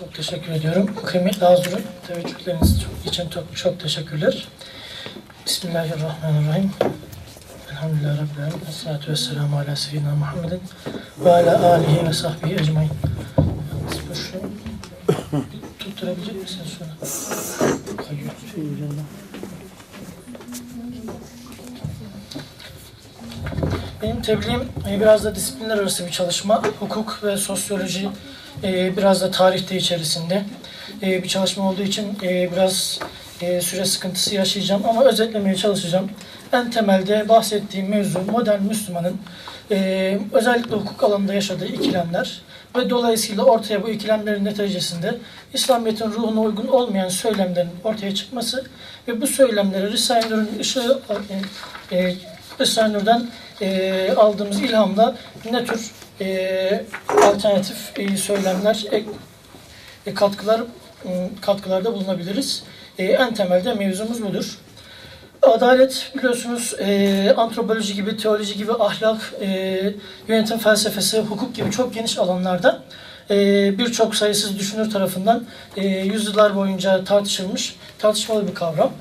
Çok teşekkür ediyorum. Kıymetli Hazırın, teveccühleriniz için çok, çok teşekkürler. Bismillahirrahmanirrahim. Elhamdülillahi Rabbil Alemin. Esselatu vesselamu ala seyyidina Muhammedin ve ala alihi ve sahbihi ecmain. Tutturabilecek misin şunu? Kayıyor. Benim tebliğim e, biraz da disiplinler arası bir çalışma. Hukuk ve sosyoloji e, biraz da tarihte içerisinde e, bir çalışma olduğu için e, biraz e, süre sıkıntısı yaşayacağım ama özetlemeye çalışacağım. En temelde bahsettiğim mevzu modern Müslümanın e, özellikle hukuk alanında yaşadığı ikilemler ve dolayısıyla ortaya bu ikilemlerin neticesinde İslamiyet'in ruhuna uygun olmayan söylemlerin ortaya çıkması ve bu söylemleri Risale-i Nur'un ışığı e, Risale-i Nur'dan aldığımız ilhamla ne tür e, alternatif e, söylemler, ek, e, katkılar e, katkılarda bulunabiliriz. E, en temelde mevzumuz budur. Adalet biliyorsunuz e, antropoloji gibi, teoloji gibi, ahlak, e, yönetim felsefesi, hukuk gibi çok geniş alanlarda e, birçok sayısız düşünür tarafından e, yüzyıllar boyunca tartışılmış, tartışmalı bir kavram.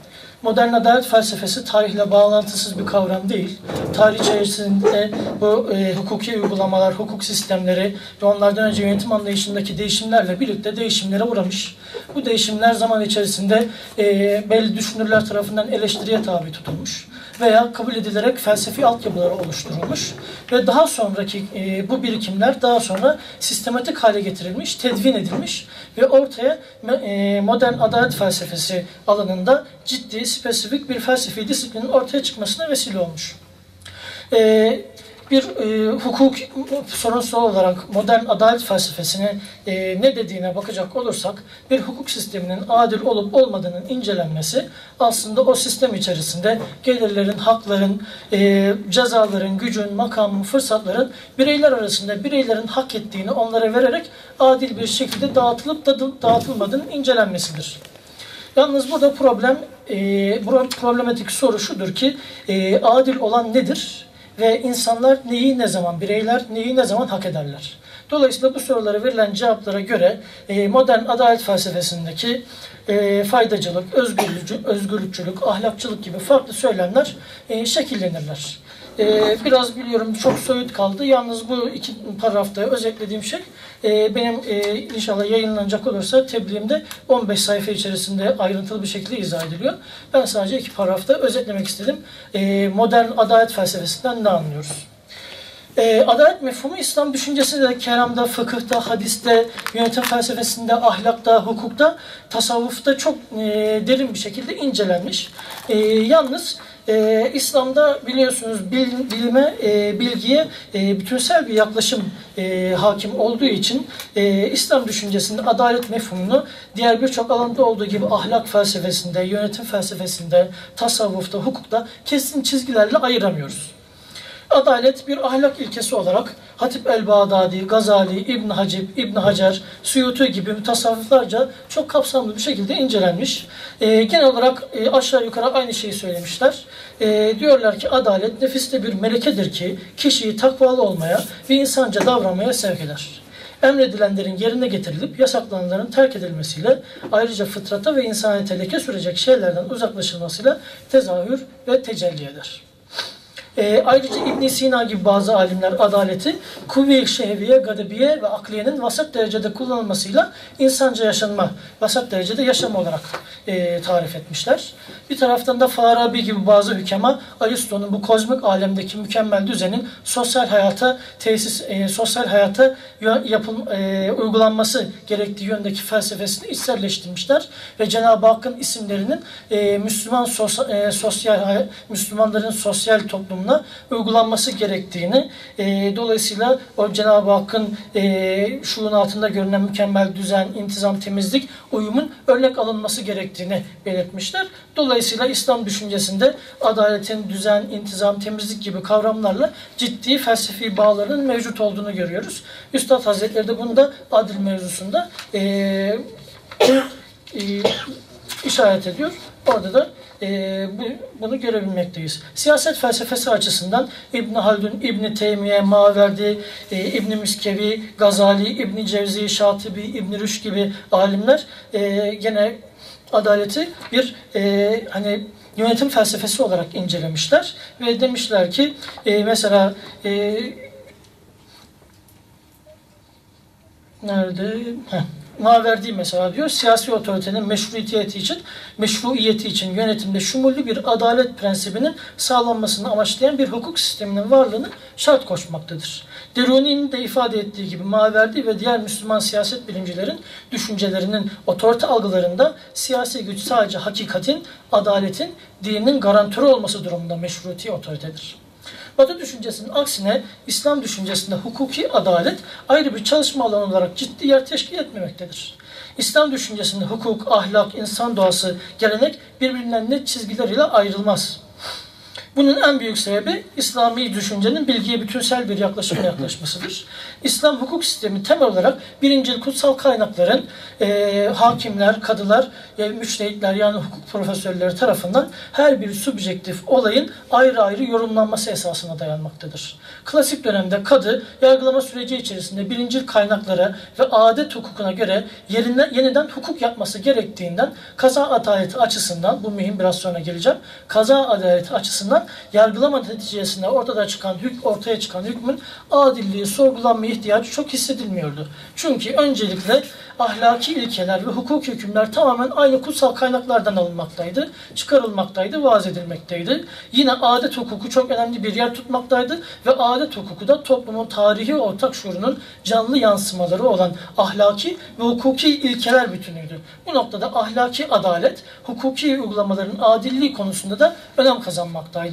Modern adalet felsefesi tarihle bağlantısız bir kavram değil. Tarih içerisinde bu e, hukuki uygulamalar, hukuk sistemleri ve onlardan önce yönetim anlayışındaki değişimlerle birlikte değişimlere uğramış. Bu değişimler zaman içerisinde e, belli düşünürler tarafından eleştiriye tabi tutulmuş veya kabul edilerek felsefi altyapıları oluşturulmuş ve daha sonraki e, bu birikimler daha sonra sistematik hale getirilmiş, tedvin edilmiş ve ortaya e, modern adalet felsefesi alanında ciddi, spesifik bir felsefi disiplinin ortaya çıkmasına vesile olmuş. E, bir e, hukuk sorunsal olarak modern adalet felsefesine e, ne dediğine bakacak olursak bir hukuk sisteminin adil olup olmadığının incelenmesi aslında o sistem içerisinde gelirlerin, hakların, e, cezaların, gücün, makamın, fırsatların bireyler arasında bireylerin hak ettiğini onlara vererek adil bir şekilde dağıtılıp da dağıtılmadığının incelenmesidir. Yalnız burada problem, e, problematik soru şudur ki e, adil olan nedir? Ve insanlar neyi ne zaman, bireyler neyi ne zaman hak ederler? Dolayısıyla bu sorulara verilen cevaplara göre e, modern adalet felsefesindeki e, faydacılık, özgürlükçülük, ahlakçılık gibi farklı söylemler e, şekillenirler. Ee, biraz biliyorum çok soyut kaldı. Yalnız bu iki paragrafta özetlediğim şey e, benim e, inşallah yayınlanacak olursa tebliğimde 15 sayfa içerisinde ayrıntılı bir şekilde izah ediliyor. Ben sadece iki paragrafta özetlemek istedim. E, modern adalet felsefesinden ne anlıyoruz? E, adalet mefhumu İslam düşüncesinde, keramda, fıkıhta, hadiste, yönetim felsefesinde, ahlakta, hukukta, tasavvufta çok e, derin bir şekilde incelenmiş. E, yalnız e, İslam'da biliyorsunuz bil, bilime, e, bilgiye e, bütünsel bir yaklaşım e, hakim olduğu için e, İslam düşüncesinde adalet mefhumunu diğer birçok alanda olduğu gibi ahlak felsefesinde, yönetim felsefesinde, tasavvufta, hukukta kesin çizgilerle ayıramıyoruz. Adalet bir ahlak ilkesi olarak Hatip el-Bağdadi, Gazali, İbn Hacib, İbn Hacer, Suyuti gibi mütasavvıflarca çok kapsamlı bir şekilde incelenmiş. E, genel olarak e, aşağı yukarı aynı şeyi söylemişler. E, diyorlar ki adalet nefiste bir melekedir ki kişiyi takvalı olmaya ve insanca davranmaya sevk eder emredilenlerin yerine getirilip yasaklananların terk edilmesiyle ayrıca fıtrata ve insaniyete leke sürecek şeylerden uzaklaşılmasıyla tezahür ve tecelli eder. E, ayrıca İbn Sina gibi bazı alimler adaleti kuvve-i şehviye, gadabiye ve akliyenin vasat derecede kullanılmasıyla insanca yaşanma, vasat derecede yaşam olarak e, tarif etmişler. Bir taraftan da Farabi gibi bazı hükema Aristo'nun bu kozmik alemdeki mükemmel düzenin sosyal hayata tesis, e, sosyal hayata yapıl, e, uygulanması gerektiği yöndeki felsefesini içselleştirmişler ve Cenab-ı Hakk'ın isimlerinin e, Müslüman sos, e, sosyal Müslümanların sosyal toplumuna tarafından uygulanması gerektiğini, e, dolayısıyla o Cenab-ı Hakk'ın e, şuurun altında görünen mükemmel düzen, intizam, temizlik, uyumun örnek alınması gerektiğini belirtmişler. Dolayısıyla İslam düşüncesinde adaletin, düzen, intizam, temizlik gibi kavramlarla ciddi felsefi bağların mevcut olduğunu görüyoruz. Üstad Hazretleri de bunu da adil mevzusunda e, e, işaret ediyor. Orada da e, bu- bunu görebilmekteyiz. Siyaset felsefesi açısından İbn Haldun, İbn Teymiye, Maverdi, e, İbn Miskevi, Gazali, İbn Cevzi, Şatibi, İbn Rüşd gibi alimler e, gene adaleti bir e, hani yönetim felsefesi olarak incelemişler ve demişler ki e, mesela e, nerede? Heh. Maverdi mesela diyor siyasi otoritenin meşruiyeti için meşruiyeti için yönetimde şumullü bir adalet prensibinin sağlanmasını amaçlayan bir hukuk sisteminin varlığını şart koşmaktadır. Deruni'nin de ifade ettiği gibi Maverdi ve diğer Müslüman siyaset bilimcilerin düşüncelerinin otorite algılarında siyasi güç sadece hakikatin, adaletin, dinin garantörü olması durumunda meşruti otoritedir. Batı düşüncesinin aksine İslam düşüncesinde hukuki adalet ayrı bir çalışma alanı olarak ciddi yer teşkil etmemektedir. İslam düşüncesinde hukuk, ahlak, insan doğası, gelenek birbirinden net çizgiler ile ayrılmaz. Bunun en büyük sebebi İslami düşüncenin bilgiye bütünsel bir yaklaşımla yaklaşmasıdır. İslam hukuk sistemi temel olarak birincil kutsal kaynakların eee, hakimler, kadılar, e, müştehitler yani hukuk profesörleri tarafından her bir subjektif olayın ayrı ayrı yorumlanması esasına dayanmaktadır. Klasik dönemde kadı yargılama süreci içerisinde birincil kaynaklara ve adet hukukuna göre yerine, yeniden hukuk yapması gerektiğinden kaza adaleti açısından bu mühim biraz sonra geleceğim. Kaza adaleti açısından yargılama neticesinde ortada çıkan hük ortaya çıkan hükmün adilliği sorgulanma ihtiyacı çok hissedilmiyordu. Çünkü öncelikle ahlaki ilkeler ve hukuk hükümler tamamen aynı kutsal kaynaklardan alınmaktaydı, çıkarılmaktaydı, vaaz edilmekteydi. Yine adet hukuku çok önemli bir yer tutmaktaydı ve adet hukuku da toplumun tarihi ortak şuurunun canlı yansımaları olan ahlaki ve hukuki ilkeler bütünüydü. Bu noktada ahlaki adalet, hukuki uygulamaların adilliği konusunda da önem kazanmaktaydı.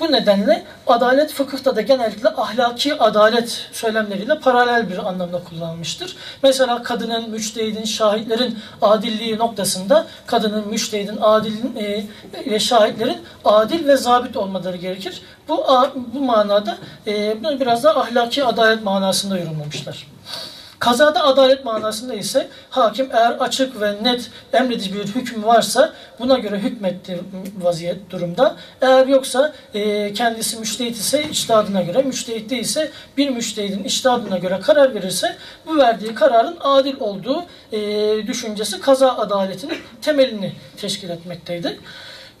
Bu nedenle adalet fıkıhta da genellikle ahlaki adalet söylemleriyle paralel bir anlamda kullanılmıştır. Mesela kadının, müçtehidin, şahitlerin adilliği noktasında kadının, müçtehidin, adilin e, şahitlerin adil ve zabit olmaları gerekir. Bu bu manada e, biraz da ahlaki adalet manasında yorumlamışlar. Kazada adalet manasında ise hakim eğer açık ve net emredici bir hüküm varsa buna göre hükmetti vaziyet durumda. Eğer yoksa e, kendisi müştehit ise içtihadına göre, müştehit değilse bir müştehidin içtihadına göre karar verirse bu verdiği kararın adil olduğu e, düşüncesi kaza adaletinin temelini teşkil etmekteydi.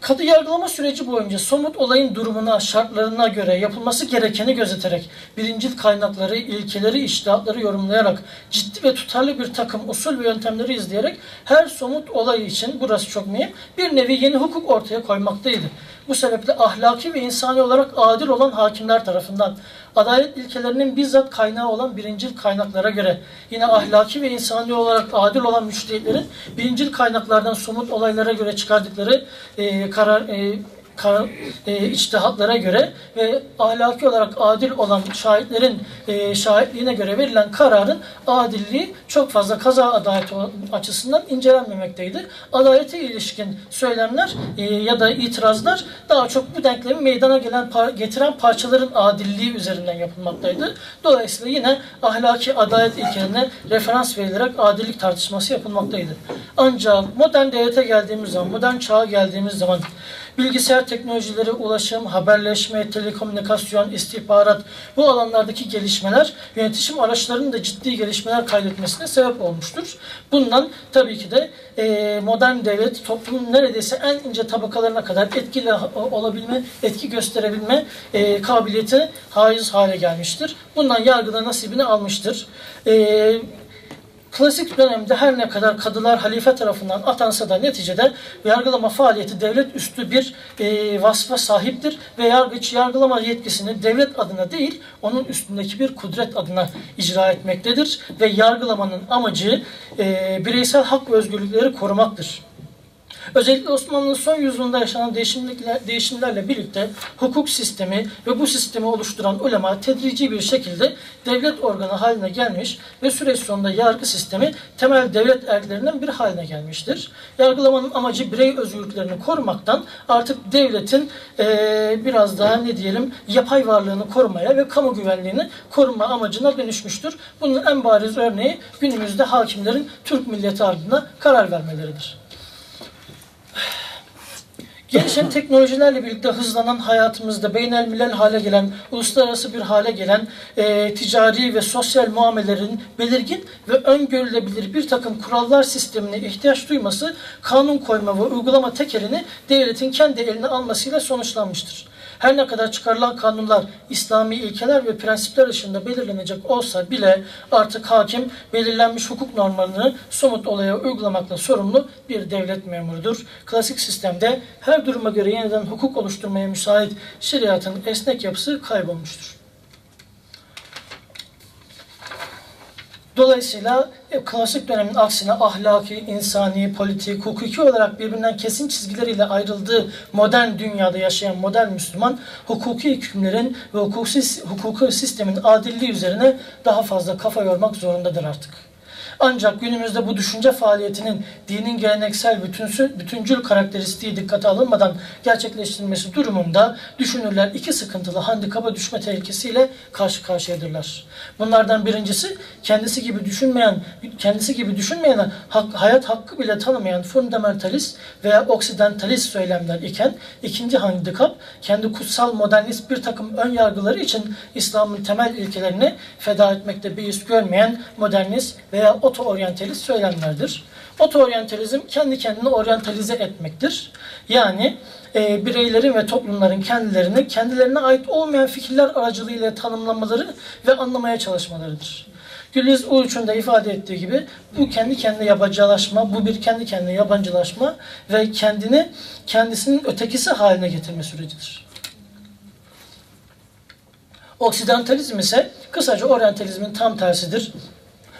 Kadı yargılama süreci boyunca somut olayın durumuna, şartlarına göre yapılması gerekeni gözeterek, birincil kaynakları, ilkeleri, iştihatları yorumlayarak, ciddi ve tutarlı bir takım usul ve yöntemleri izleyerek her somut olay için, burası çok mühim, bir nevi yeni hukuk ortaya koymaktaydı. Bu sebeple ahlaki ve insani olarak adil olan hakimler tarafından adalet ilkelerinin bizzat kaynağı olan birincil kaynaklara göre yine ahlaki ve insani olarak adil olan müştehitlerin birincil kaynaklardan somut olaylara göre çıkardıkları e, karar e, e, içtihatlara göre ve ahlaki olarak adil olan şahitlerin e, şahitliğine göre verilen kararın adilliği çok fazla kaza adaleti açısından incelenmemekteydi. Adalete ilişkin söylemler e, ya da itirazlar daha çok bu denklemin meydana gelen getiren parçaların adilliği üzerinden yapılmaktaydı. Dolayısıyla yine ahlaki adalet ilkelerine referans verilerek adillik tartışması yapılmaktaydı. Ancak modern devlete geldiğimiz zaman, modern çağa geldiğimiz zaman bilgisayar teknolojileri, ulaşım, haberleşme, telekomünikasyon, istihbarat bu alanlardaki gelişmeler yönetişim araçlarının da ciddi gelişmeler kaydetmesine sebep olmuştur. Bundan tabii ki de e, modern devlet toplumun neredeyse en ince tabakalarına kadar etkili olabilme, etki gösterebilme e, kabiliyeti haiz hale gelmiştir. Bundan yargıda nasibini almıştır. E, Klasik dönemde her ne kadar kadılar halife tarafından atansa da neticede yargılama faaliyeti devlet üstü bir e, vasfa sahiptir ve yargıç yargılama yetkisini devlet adına değil onun üstündeki bir kudret adına icra etmektedir ve yargılamanın amacı e, bireysel hak ve özgürlükleri korumaktır. Özellikle Osmanlı'nın son yüzyılında yaşanan değişimlikle, değişimlerle birlikte hukuk sistemi ve bu sistemi oluşturan ulema tedrici bir şekilde devlet organı haline gelmiş ve süreç sonunda yargı sistemi temel devlet erklerinden bir haline gelmiştir. Yargılamanın amacı birey özgürlüklerini korumaktan artık devletin eee, biraz daha ne diyelim yapay varlığını korumaya ve kamu güvenliğini koruma amacına dönüşmüştür. Bunun en bariz örneği günümüzde hakimlerin Türk milleti ardına karar vermeleridir. Gelişen teknolojilerle birlikte hızlanan hayatımızda beynelmilel hale gelen, uluslararası bir hale gelen e, ticari ve sosyal muamelelerin belirgin ve öngörülebilir bir takım kurallar sistemine ihtiyaç duyması kanun koyma ve uygulama tekerini devletin kendi eline almasıyla sonuçlanmıştır. Her ne kadar çıkarılan kanunlar İslami ilkeler ve prensipler ışığında belirlenecek olsa bile artık hakim belirlenmiş hukuk normlarını somut olaya uygulamakla sorumlu bir devlet memurudur. Klasik sistemde her duruma göre yeniden hukuk oluşturmaya müsait şeriatın esnek yapısı kaybolmuştur. Dolayısıyla e, klasik dönemin aksine ahlaki, insani, politik, hukuki olarak birbirinden kesin çizgileriyle ayrıldığı modern dünyada yaşayan modern Müslüman, hukuki hükümlerin ve hukuki, hukuki sistemin adilliği üzerine daha fazla kafa yormak zorundadır artık. Ancak günümüzde bu düşünce faaliyetinin dinin geleneksel bütünsü, bütüncül karakteristiği dikkate alınmadan gerçekleştirilmesi durumunda düşünürler iki sıkıntılı handikapa düşme tehlikesiyle karşı karşıyadırlar. Bunlardan birincisi kendisi gibi düşünmeyen, kendisi gibi düşünmeyen, hak- hayat hakkı bile tanımayan fundamentalist veya oksidentalist söylemler iken ikinci handikap kendi kutsal modernist bir takım ön yargıları için İslam'ın temel ilkelerini feda etmekte beis görmeyen modernist veya oto-oryantalist söylemlerdir. Oto-oryantalizm kendi kendini oryantalize etmektir. Yani e, bireylerin ve toplumların kendilerini kendilerine ait olmayan fikirler aracılığıyla tanımlamaları ve anlamaya çalışmalarıdır. Güliz Uluç'un da ifade ettiği gibi bu kendi kendine yabancılaşma, bu bir kendi kendine yabancılaşma ve kendini kendisinin ötekisi haline getirme sürecidir. Oksidantalizm ise kısaca oryantalizmin tam tersidir.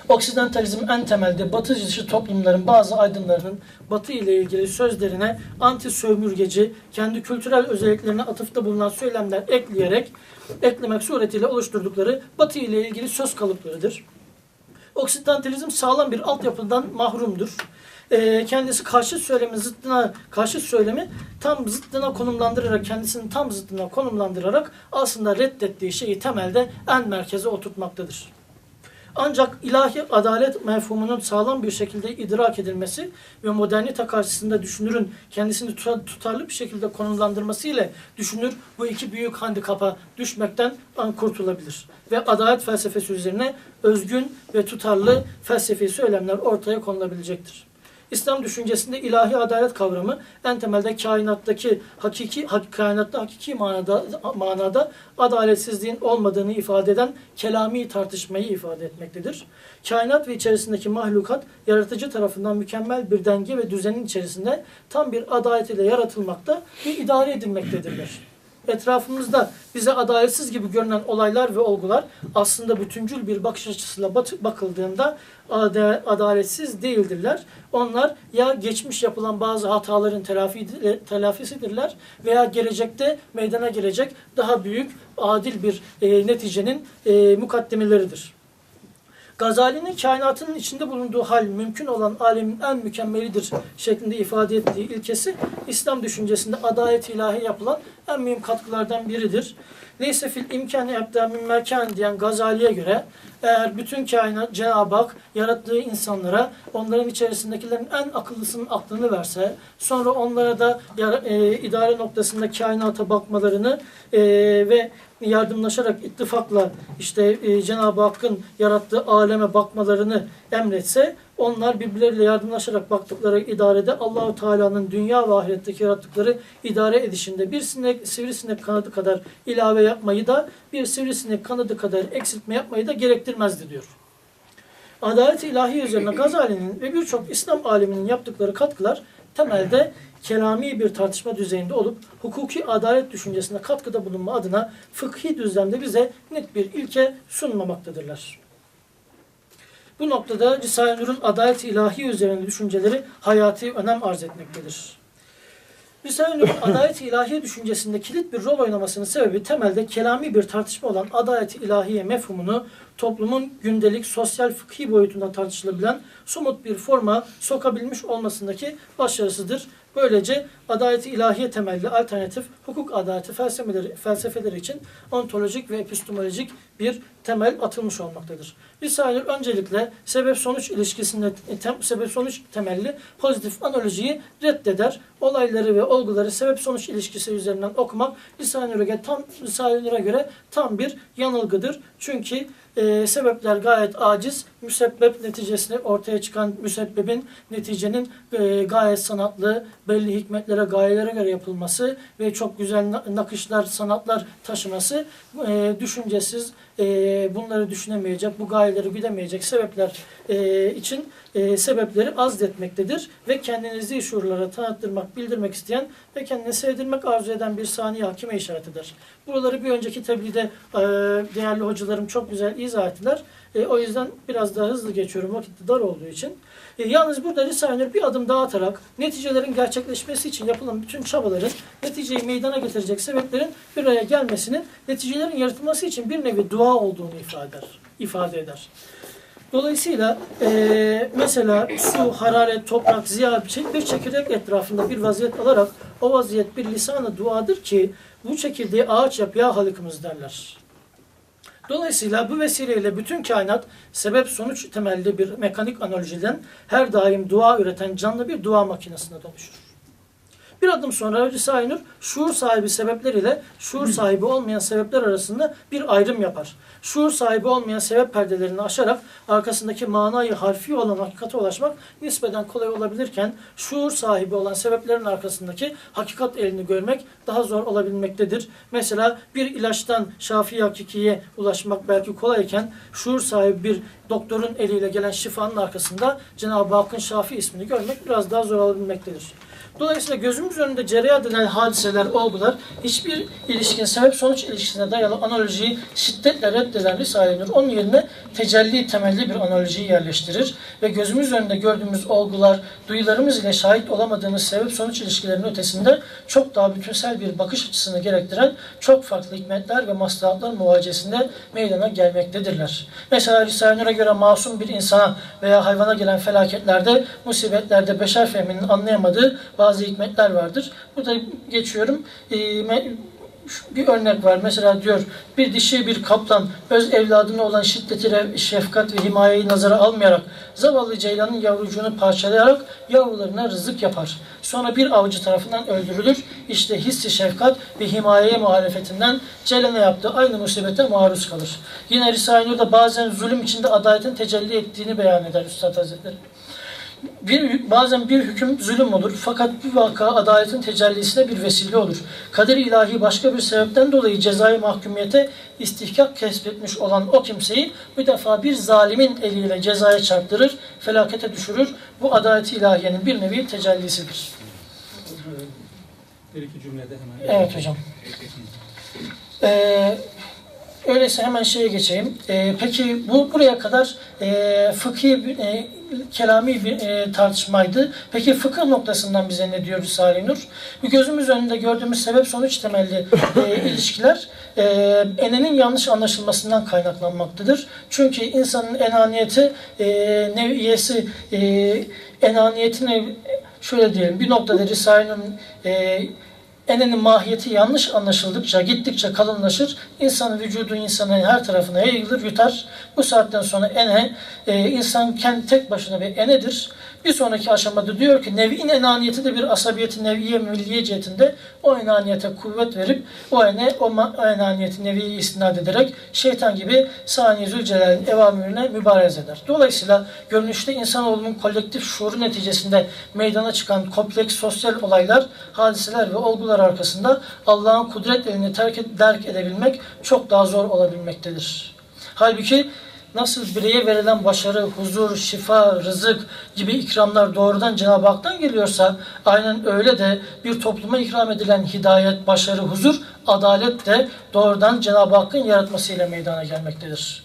Oksidantalizm en temelde batı dışı toplumların bazı aydınlarının batı ile ilgili sözlerine anti sömürgeci, kendi kültürel özelliklerine atıfta bulunan söylemler ekleyerek, eklemek suretiyle oluşturdukları batı ile ilgili söz kalıplarıdır. Oksidantalizm sağlam bir altyapıdan mahrumdur. Ee, kendisi karşı söylemi zıttına karşı söylemi tam zıttına konumlandırarak kendisini tam zıttına konumlandırarak aslında reddettiği şeyi temelde en merkeze oturtmaktadır. Ancak ilahi adalet mefhumunun sağlam bir şekilde idrak edilmesi ve modernite karşısında düşünürün kendisini tuta- tutarlı bir şekilde konumlandırması ile düşünür bu iki büyük handikapa düşmekten kurtulabilir. Ve adalet felsefesi üzerine özgün ve tutarlı felsefi söylemler ortaya konulabilecektir. İslam düşüncesinde ilahi adalet kavramı en temelde kainattaki hakiki hak, kainatta hakiki manada manada adaletsizliğin olmadığını ifade eden kelami tartışmayı ifade etmektedir. Kainat ve içerisindeki mahlukat yaratıcı tarafından mükemmel bir denge ve düzenin içerisinde tam bir adalet ile yaratılmakta ve idare edilmektedirler. Etrafımızda bize adaletsiz gibi görünen olaylar ve olgular aslında bütüncül bir bakış açısıyla bakıldığında ada- adaletsiz değildirler. Onlar ya geçmiş yapılan bazı hataların telafi, telafisidirler veya gelecekte meydana gelecek daha büyük adil bir e, neticenin e, mukaddemeleridir. Gazali'nin kainatının içinde bulunduğu hal mümkün olan alemin en mükemmelidir şeklinde ifade ettiği ilkesi İslam düşüncesinde adalet ilahi yapılan en mühim katkılardan biridir. Neyse fil imkanı ebda min merkan diyen Gazali'ye göre eğer bütün kainat Cenab-ı Hak yarattığı insanlara onların içerisindekilerin en akıllısının aklını verse sonra onlara da e, idare noktasında kainata bakmalarını e, ve yardımlaşarak ittifakla işte e, Cenab-ı Hakk'ın yarattığı aleme bakmalarını emretse onlar birbirleriyle yardımlaşarak baktıkları idarede Allahu Teala'nın dünya ve ahiretteki yarattıkları idare edişinde bir sinek, sivrisinek kanadı kadar ilave yapmayı da bir sivrisinek kanadı kadar eksiltme yapmayı da gerektirmezdi diyor. Adalet-i ilahi üzerine Gazali'nin ve birçok İslam aliminin yaptıkları katkılar temelde kelami bir tartışma düzeyinde olup hukuki adalet düşüncesine katkıda bulunma adına fıkhi düzlemde bize net bir ilke sunmamaktadırlar. Bu noktada Risale-i Nur'un adalet-i ilahi üzerine düşünceleri hayati önem arz etmektedir. Risale-i Nur'un adalet-i ilahi düşüncesinde kilit bir rol oynamasının sebebi temelde kelami bir tartışma olan adalet-i ilahiye mefhumunu toplumun gündelik sosyal fıkhi boyutunda tartışılabilen somut bir forma sokabilmiş olmasındaki başarısıdır Böylece adaleti ilahiye temelli alternatif hukuk adaleti felsefeleri, felsefeleri için ontolojik ve epistemolojik bir temel atılmış olmaktadır. Risale-i Nur öncelikle sebep-sonuç ilişkisinde tem, sebep-sonuç temelli pozitif analojiyi reddeder. Olayları ve olguları sebep-sonuç ilişkisi üzerinden okumak Risale-i göre tam, Risale-i göre tam bir yanılgıdır. Çünkü e, sebepler gayet aciz. Müsebbep neticesinde ortaya çıkan müsebbebin neticenin e, gayet sanatlı, belli hikmetlere, gayelere göre yapılması ve çok güzel na- nakışlar, sanatlar taşıması e, düşüncesiz, e, bunları düşünemeyecek, bu gayeleri gidemeyecek sebepler e, için e, sebepleri azletmektedir ve kendinizi şuurlara tanıttırmak, bildirmek isteyen ve kendini sevdirmek arzu eden bir saniye hakime işaret eder. Buraları bir önceki tebliğde e, değerli hocalarım çok güzel izah ettiler. E, o yüzden biraz daha hızlı geçiyorum vakit dar olduğu için. E, yalnız burada Risale-i Nur bir adım daha atarak neticelerin gerçekleşmesi için yapılan bütün çabaların neticeyi meydana getirecek sebeplerin bir araya gelmesinin neticelerin yaratılması için bir nevi dua olduğunu ifade eder. ifade eder. Dolayısıyla e, mesela su, hararet, toprak, ziya bir çek- bir çekirdek etrafında bir vaziyet alarak o vaziyet bir lisanı duadır ki bu çekirdeği ağaç yap ya halıkımız derler. Dolayısıyla bu vesileyle bütün kainat sebep sonuç temelli bir mekanik analojiden her daim dua üreten canlı bir dua makinesine dönüşür. Bir adım sonra Risale-i Nur şuur sahibi sebepler ile şuur sahibi olmayan sebepler arasında bir ayrım yapar. Şuur sahibi olmayan sebep perdelerini aşarak arkasındaki manayı harfi olan hakikate ulaşmak nispeten kolay olabilirken şuur sahibi olan sebeplerin arkasındaki hakikat elini görmek daha zor olabilmektedir. Mesela bir ilaçtan şafi hakikiye ulaşmak belki kolayken şuur sahibi bir doktorun eliyle gelen şifanın arkasında Cenab-ı Hakk'ın şafi ismini görmek biraz daha zor olabilmektedir. Dolayısıyla gözümüz önünde cereyan edilen hadiseler, olgular hiçbir ilişkin sebep-sonuç ilişkisine dayalı analojiyi şiddetle reddeden Risale-i onun yerine tecelli temelli bir analojiyi yerleştirir ve gözümüz önünde gördüğümüz olgular, duyularımız ile şahit olamadığımız sebep-sonuç ilişkilerinin ötesinde çok daha bütünsel bir bakış açısını gerektiren çok farklı hikmetler ve maslahatlar muvacesinde meydana gelmektedirler. Mesela Risale-i Nur'a göre masum bir insana veya hayvana gelen felaketlerde, musibetlerde beşer fehminin anlayamadığı bazı hikmetler vardır. Burada geçiyorum. Şu- bir örnek var. Mesela diyor bir dişi bir kaplan öz evladına olan şiddeti, şefkat ve himayeyi nazara almayarak zavallı ceylanın yavrucuğunu parçalayarak yavrularına rızık yapar. Sonra bir avcı tarafından öldürülür. İşte hissi şefkat ve himayeye muhalefetinden ceylana yaptığı aynı musibete maruz kalır. Yine Risale-i Nur'da bazen zulüm içinde adaletin tecelli ettiğini beyan eder Üstad Hazretleri bir, bazen bir hüküm zulüm olur fakat bir vaka adaletin tecellisine bir vesile olur. Kader ilahi başka bir sebepten dolayı cezai mahkumiyete istihkak kesbetmiş olan o kimseyi bir defa bir zalimin eliyle cezaya çarptırır, felakete düşürür. Bu adalet-i ilahiyenin bir nevi tecellisidir. Bir iki cümlede hemen. Evet hocam. Ee, öyleyse hemen şeye geçeyim. Ee, peki bu buraya kadar e, fıkhi, e, kelami bir e, tartışmaydı. Peki fıkıh noktasından bize ne diyor Risale-i Nur? Bu gözümüz önünde gördüğümüz sebep-sonuç temelli e, ilişkiler e, enenin yanlış anlaşılmasından kaynaklanmaktadır. Çünkü insanın enaniyeti, e, neviyesi, e, enaniyetini şöyle diyelim bir noktada Risale-i Nur'un e, Enenin mahiyeti yanlış anlaşıldıkça, gittikçe kalınlaşır. İnsanın vücudu insanın her tarafına yayılır, yutar. Bu saatten sonra ene, e, insan kendi tek başına bir enedir. Bir sonraki aşamada diyor ki nev'in enaniyeti de bir asabiyeti nev'iye milliye cihetinde o enaniyete kuvvet verip o ene, o, o enaniyeti neviye istinad ederek şeytan gibi sani zülcelal'in evamirine mübarez eder. Dolayısıyla görünüşte insanoğlunun kolektif şuuru neticesinde meydana çıkan kompleks sosyal olaylar, hadiseler ve olgular arkasında Allah'ın kudret elini terk et, derk edebilmek çok daha zor olabilmektedir. Halbuki nasıl bireye verilen başarı, huzur, şifa, rızık gibi ikramlar doğrudan Cenab-ı Hak'tan geliyorsa aynen öyle de bir topluma ikram edilen hidayet, başarı, huzur, adalet de doğrudan Cenab-ı Hakk'ın yaratmasıyla meydana gelmektedir.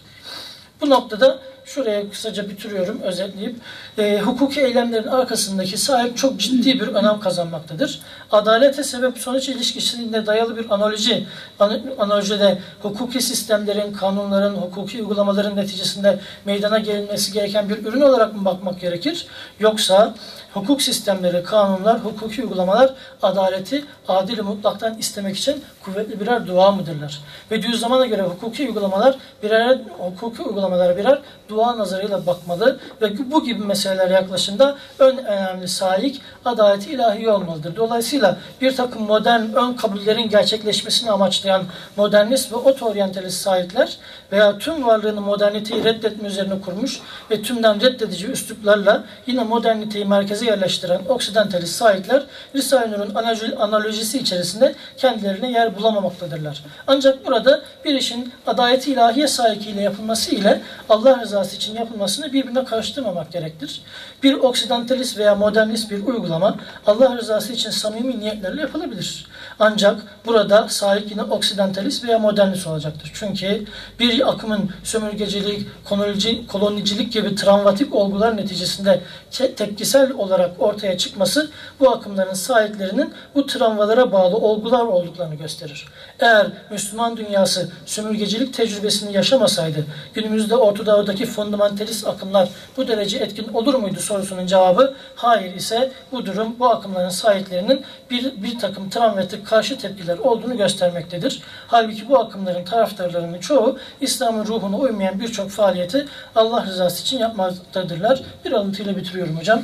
Bu noktada şuraya kısaca bitiriyorum özetleyip. E, hukuki eylemlerin arkasındaki sahip çok ciddi bir önem kazanmaktadır. Adalete sebep sonuç ilişkisinde dayalı bir analoji, an- analojide hukuki sistemlerin, kanunların, hukuki uygulamaların neticesinde meydana gelinmesi gereken bir ürün olarak mı bakmak gerekir? Yoksa hukuk sistemleri, kanunlar, hukuki uygulamalar adaleti adil mutlaktan istemek için kuvvetli birer dua mıdırlar? Bediüzzaman'a göre hukuki uygulamalar birer hukuki uygulamalara birer dua nazarıyla bakmalı ve bu gibi meseleler yaklaşımda ön önemli sahip adaleti ilahi olmalıdır. Dolayısıyla bir takım modern ön kabullerin gerçekleşmesini amaçlayan modernist ve oto-oryantalist sahipler veya tüm varlığını moderniteyi reddetme üzerine kurmuş ve tümden reddedici üsluplarla yine moderniteyi merkeze yerleştiren oksidentalist sahipler Risale-i Nur'un analoji- analojisi içerisinde kendilerine yer bulamamaktadırlar. Ancak burada bir işin adaleti ilahiye sahikiyle yapılması ile Allah rızası için yapılmasını birbirine karıştırmamak gerektir. Bir oksidentalist veya modernist bir uygulama Allah rızası için samimi niyetlerle yapılabilir. Ancak burada sahip yine oksidentalist veya modernist olacaktır. Çünkü bir akımın sömürgecilik, kolonici- kolonicilik gibi travmatik olgular neticesinde te- tepkisel olarak ortaya çıkması bu akımların sahiplerinin bu travmalara bağlı olgular olduklarını gösterir. Eğer Müslüman dünyası sömürgecilik tecrübesini yaşamasaydı günümüzde Ortadoğu'daki fundamentalist akımlar bu derece etkin olur muydu sorusunun cevabı hayır ise bu durum bu akımların sahiplerinin bir, bir takım travmatik karşı tepkiler olduğunu göstermektedir. Halbuki bu akımların taraftarlarının çoğu İslam'ın ruhuna uymayan birçok faaliyeti Allah rızası için yapmaktadırlar. Bir alıntıyla bitiriyorum hocam.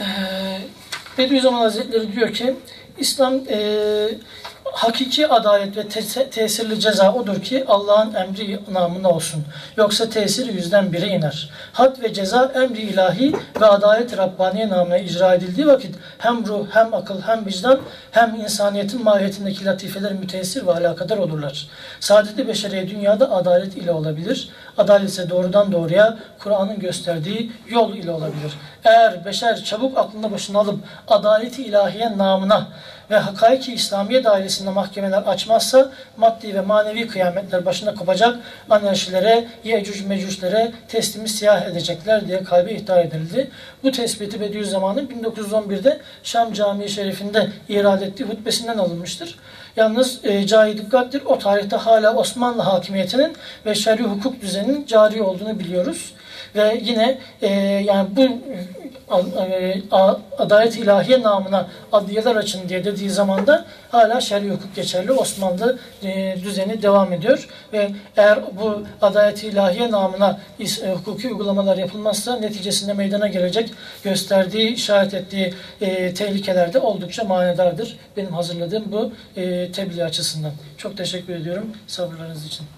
Ee, Bediüzzaman Hazretleri diyor ki İslam e, hakiki adalet ve te- tesirli ceza odur ki Allah'ın emri namına olsun. Yoksa tesiri yüzden bire iner. Had ve ceza emri ilahi ve adalet Rabbaniye namına icra edildiği vakit hem ruh hem akıl hem vicdan hem insaniyetin mahiyetindeki latifeler müteessir ve alakadar olurlar. Saadet-i dünyada adalet ile olabilir. Adalet ise doğrudan doğruya Kur'an'ın gösterdiği yol ile olabilir. Eğer beşer çabuk aklını başına alıp adaleti ilahiye namına ve hakaiki İslamiye dairesinde mahkemeler açmazsa maddi ve manevi kıyametler başına kopacak anarşilere, yecüc mecüclere teslimi siyah edecekler diye kalbe ihtar edildi. Bu tespiti Bediüzzaman'ın 1911'de Şam Camii Şerifinde irad ettiği hutbesinden alınmıştır. Yalnız e, cari dikkattir o tarihte hala Osmanlı hakimiyetinin ve şer'i hukuk düzeninin cari olduğunu biliyoruz. Ve yine e, yani bu e, adalet ilahiye namına adliyeler açın diye dediği zaman da hala şer'i hukuk geçerli. Osmanlı e, düzeni devam ediyor ve eğer bu adalet ilahiye namına e, hukuki uygulamalar yapılmazsa neticesinde meydana gelecek gösterdiği, işaret ettiği tehlikeler de oldukça manedardır. Benim hazırladığım bu tebliğ açısından. Çok teşekkür ediyorum sabırlarınız için.